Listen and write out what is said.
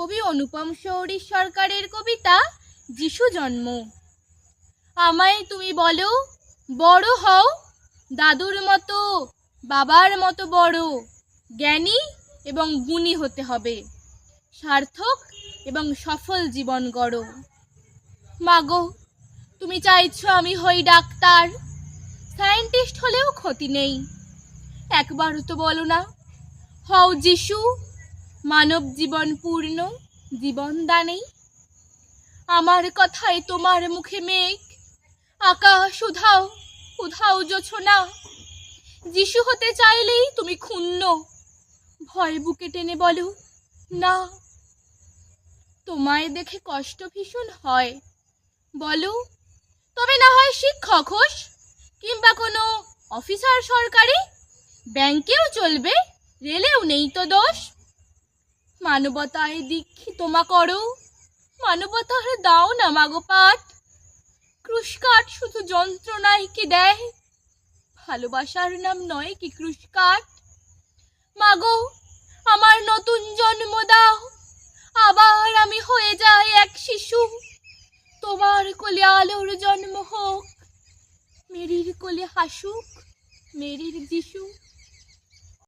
কবি অনুপম শৌরী সরকারের কবিতা, যিশু জন্ম। আমায় তুমি বলো, বড় হও, দাদুর মতো, বাবার মতো বড়, জ্ঞানী এবং গুণী হতে হবে। সার্থক এবং সফল জীবন গড়ো। মাগো, তুমি চাইছো আমি হই ডাক্তার, সায়েন্টিস্ট হলেও ক্ষতি নেই। একবারও তো বলো না, হও যিশু মানব জীবন পূর্ণ, জীবন দানেই আমার কথায় তোমার মুখে মেঘ, আকাশ উধাও উধাও জোছনা। যিশু হতে চাইলেই তুমি ক্ষুণ্ণ। ভয় বুকে টেনে বলো, না। তোমায় দেখে কষ্ট ভীষণ হয়। বলো, তবে না হয় শিক্ষক হোস, কিংবা কোনো অফিসার সরকারি? ব্যাংকেও চলবে, রেলেও নেই তো দোষ? মানবতায় দীক্ষিত তোমা করো। মানবতার দাও না মাগো পাঠ। ক্রুশকাঠ শুধু যন্ত্রণাই কি দেয়? ভালোবাসার নাম নয় কি ক্রুশকাঠ? মাগো আমার নতুন জন্ম দাও। আবার আমি হয়ে যাই এক শিশু। তোমার কোলে আলোর জন্ম হোক, মেরির কোলে হাসুক, মেরির যিশু।